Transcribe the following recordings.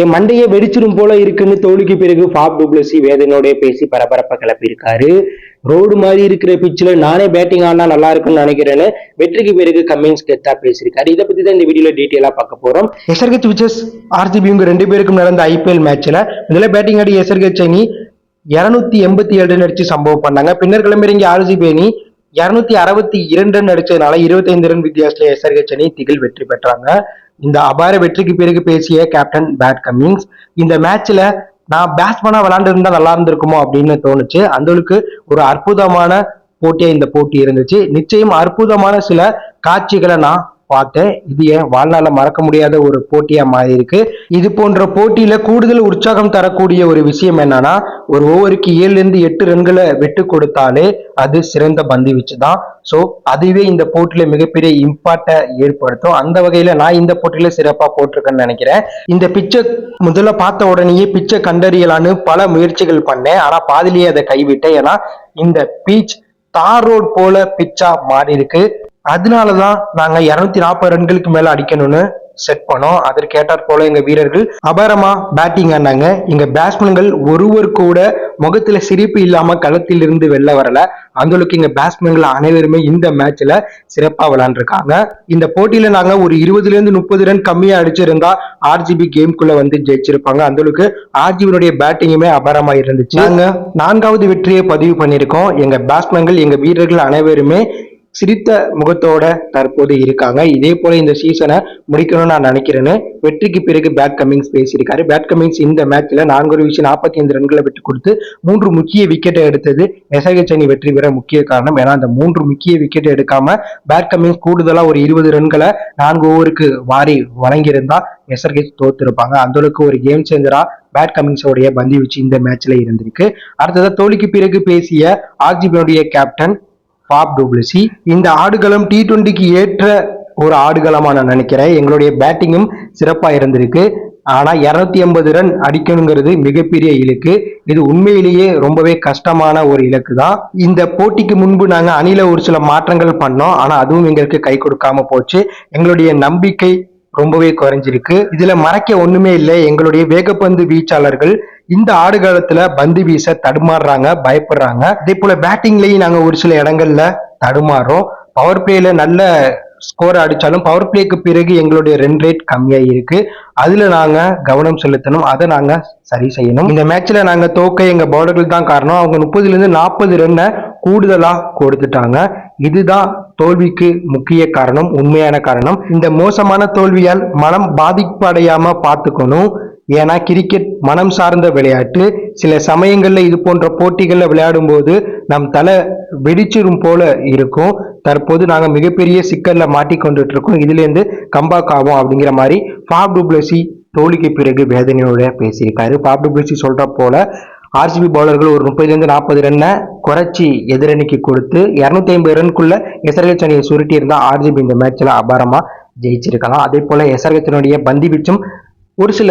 என் மண்டையை வெடிச்சிடும் போல இருக்குன்னு தோல்விக்கு பிறகு ஃபாப் டூப்ளசி வேதனோட பேசி பரபரப்ப கிளப்பியிருக்காரு. ரோடு மாதிரி இருக்கிற பிச்சில் நானே பேட்டிங் ஆனா நல்லா இருக்கும்னு நினைக்கிறேன்னு வெற்றிக்கு பிறகு கம்மிங்ஸ் கெத்தா பேசியிருக்காரு. இதை பத்தி தான் இந்த வீடியோல டீட்டெயிலா பார்க்க போறோம். எஸ்ஆர்ஹெச் விச்சஸ் ஆர்சிபி இவங்க ரெண்டு பேருக்கும் நடந்த ஐபிஎல் மேட்ச்ல இதுல பேட்டிங் ஆடி எஸ்ஆர்ஹெச் அணி இருநூத்தி எண்பத்தி ஏழு ரன் அடிச்சு சம்பவம் பண்ணாங்க. பின்னர் கிளம்பிறங்கி ஆர்சிபி அணி இருநூத்தி அறுபத்தி இரண்டு ரன் அடிச்சதுனால இருபத்தைந்து ரன் வித்தியாசத்துல எஸ்ஆர்கே சென்னை திகில் வெற்றி பெற்றாங்க. இந்த அபார வெற்றிக்கு பிறகு பேசிய கேப்டன் பேட் கம்மிங்ஸ் இந்த மேட்ச்ல நான் பேட்ஸ்மேனா விளாண்டுருந்தா நல்லா இருந்திருக்குமோ அப்படின்னு தோணுச்சு. அந்த அளவுக்கு ஒரு அற்புதமான போட்டியா இந்த போட்டி இருந்துச்சு. நிச்சயம் அற்புதமான சில காட்சிகளை நான் பார்த்தேன் இது என் வாழ்நாள மறக்க முடியாத ஒரு போட்டியா மாறி இருக்கு இது போன்ற போட்டியில கூடுதல் உற்சாகம் தரக்கூடிய ஒரு விஷயம் என்னன்னா ஒரு ஓவருக்கு ஏழுல இருந்து எட்டு ரன்களை வெட்டு கொடுத்தாலே அது சிறந்த பந்து வீச்சு தான் ஸோ அதுவே இந்த போட்டியில மிகப்பெரிய இம்பாக்டை ஏற்படுத்தும். அந்த வகையில நான் இந்த போட்டியில சிறப்பா போட்டிருக்கேன்னு நினைக்கிறேன். இந்த பிச்சை முதல்ல பார்த்த உடனேயே பிச்சை கண்டறியலான்னு பல முயற்சிகள் பண்ணேன். ஆனா பாதிலேயே அதை கைவிட்டேன். ஏன்னா இந்த பீச் தார் ரோட் போல பிச்சா மாறி இருக்கு அதனாலதான் நாங்க இருநூத்தி நாற்பது ரன்களுக்கு மேல அடிக்கணும்னு செட் பண்ணோம். அதற்கு போல எங்க வீரர்கள் அபாரமா பேட்டிங் ஆனாங்க. எங்க பேட்ஸ்மேன்கள் ஒருவர் கூட முகத்துல சிரிப்பு இல்லாம களத்தில் இருந்து வெளில வரல. அந்த அளவுக்கு எங்க பேட்ஸ்மேன்கள் அனைவருமே இந்த மேட்ச்ல சிறப்பா விளாண்டுருக்காங்க இந்த போட்டியில நாங்க ஒரு இருபதுல இருந்து முப்பது ரன் கம்மியா அடிச்சிருந்தா ஆர்ஜிபி கேம்குள்ள வந்து ஜெயிச்சிருப்பாங்க. அந்த அளவுக்கு ஆர்ஜிபியுடைய பேட்டிங்குமே அபாரமா இருந்துச்சு. நாங்க நான்காவது வெற்றியை பதிவு பண்ணியிருக்கோம். எங்க பேட்ஸ்மேன்கள் எங்க வீரர்கள் அனைவருமே சிரித்த முகத்தோட தற்போது இருக்காங்க. இதே போல இந்த சீசனை முடிக்கணும்னு நான் நினைக்கிறேன்னு வெற்றிக்கு பிறகு பேட் கமிங்ஸ் பேசியிருக்காரு. பேட் கமிங்ஸ் இந்த மேட்ச்ல நான்கு ஒரு விஷயம் நாற்பத்தி ஐந்து ரன்களை விட்டு கொடுத்து மூன்று முக்கிய விக்கெட்டை எடுத்தது எஸ்ஐஹெச் அணி வெற்றி பெற முக்கிய காரணம். ஏன்னா அந்த மூன்று முக்கிய விக்கெட் எடுக்காம பேட் கமிங்ஸ் கூடுதலா ஒரு இருபது ரன்களை நான்கு ஓவருக்கு வாரி வழங்கியிருந்தா எஸ்ஆர்ஹெச் தோத்துருப்பாங்க. அந்த அளவுக்கு ஒரு கேம் சேஞ்சரா பேட் கமிங்ஸோடைய பந்தி வச்சு இந்த மேட்ச்ல இருந்திருக்கு. அடுத்ததாக தோழிக்கு பிறகு பேசிய ஆர்ஜிபியுடைய கேப்டன் பாப் டூப்ளசி இந்த ஆடுகளம் டி டுவெண்ட்டிக்கு ஏற்ற ஒரு ஆடுகளமாக நான் நினைக்கிறேன். எங்களுடைய பேட்டிங்கும் சிறப்பாக இருந்திருக்கு. ஆனால் இரநூத்தி எண்பது ரன் அடிக்கணுங்கிறது மிகப்பெரிய இலக்கு. இது உண்மையிலேயே ரொம்பவே கஷ்டமான ஒரு இலக்கு தான் இந்த போட்டிக்கு முன்பு நாங்கள் அணில ஒரு சில மாற்றங்கள் பண்ணோம். ஆனால் அதுவும் எங்களுக்கு கை கொடுக்காம போச்சு. எங்களுடைய நம்பிக்கை ரொம்பவே குறைஞ்சிருக்கு. இதுல மறைக்க ஒண்ணுமே இல்லை. எங்களுடைய வேகப்பந்து வீச்சாளர்கள் இந்த ஆடு காலத்துல பந்து வீச தடுமாறுறாங்க பயப்படுறாங்க. அதே போல பேட்டிங்லயும் நாங்க ஒரு சில இடங்கள்ல தடுமாறோம் பவர் பிளேல நல்ல ஸ்கோர் அடிச்சாலும் பவர் பிளேக்கு பிறகு எங்களுடைய ரன் ரேட் கம்மியாக இருக்கு. அதுல நாங்க கவனம் செலுத்தணும். அதை நாங்க சரி செய்யணும். இந்த மேட்ச்ல நாங்க தோக்க எங்க பவுலர்கள் தான் காரணம். அவங்க முப்பதுல இருந்து நாற்பது ரன்னை கூடுதலா கொடுத்துட்டாங்க. இதுதான் தோல்விக்கு முக்கிய காரணம் உண்மையான காரணம். இந்த மோசமான தோல்வியால் மனம் பாதிப்படையாம பார்த்துக்கணும். ஏன்னா கிரிக்கெட் மனம் சார்ந்த விளையாட்டு. சில சமயங்களில் இது போன்ற போட்டிகளில் விளையாடும் போது நம் தலை வெடிச்சிரும் போல இருக்கும். தற்போது நாங்கள் மிகப்பெரிய சிக்கலில் மாட்டிக்கொண்டுட்டு இருக்கோம் இதுலேருந்து கம்பாக் ஆகும் அப்படிங்கிற மாதிரி ஃபாப் டுப்ளசி தோல்விக்கு பிறகு வேதனையோட பேசியிருக்காரு. ஃபாப் டுப்ளசி சொல்கிற போல ஆர்சிபி பவுலர்கள் ஒரு முப்பதுலேருந்து நாற்பது ரன்னை குறைச்சி எதிரணிக்கு கொடுத்து இரநூத்தி ஐம்பது ரன்குள்ள எஸ்ஆர்ஹெச் அணியை சுருட்டி இருந்தா ஆர்ஜிபி இந்த மேட்ச்ல அபாரமா ஜெயிச்சிருக்கலாம். அதே போல எஸ்ஆர்ஹெச்சினுடைய பந்து பிச்சும் ஒரு சில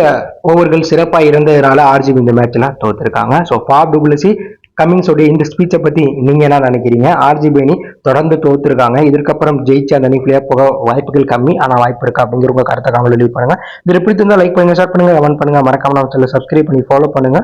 ஓவர்கள் சிறப்பாக இருந்ததுனால ஆர்ஜிபி இந்த மேட்ச்ல தோத்துருக்காங்க. ஸோ ஃபாப் டுப்ளசி கமிங்ஸோடைய இந்த ஸ்பீச்சை பத்தி நீங்க என்ன நினைக்கிறீங்க? ஆர்ஜிபி அணி தொடர்ந்து தோத்துருக்காங்க. இதற்கப்புறம் ஜெயிச்சு அந்த அணி பிளேயர் போக வாய்ப்புகள் கம்மி. ஆனால் வாய்ப்பு இருக்கா அப்படிங்கிற உங்க கருத்தை காமல் லீவ் பண்ணுங்க. இது எப்படி இருந்தால் லைக் பண்ணுங்க ஷேர் பண்ணுங்க கமெண்ட் பண்ணுங்க. மறக்காம நம்ம சப்ஸ்கிரைப் பண்ணி ஃபாலோ பண்ணுங்க.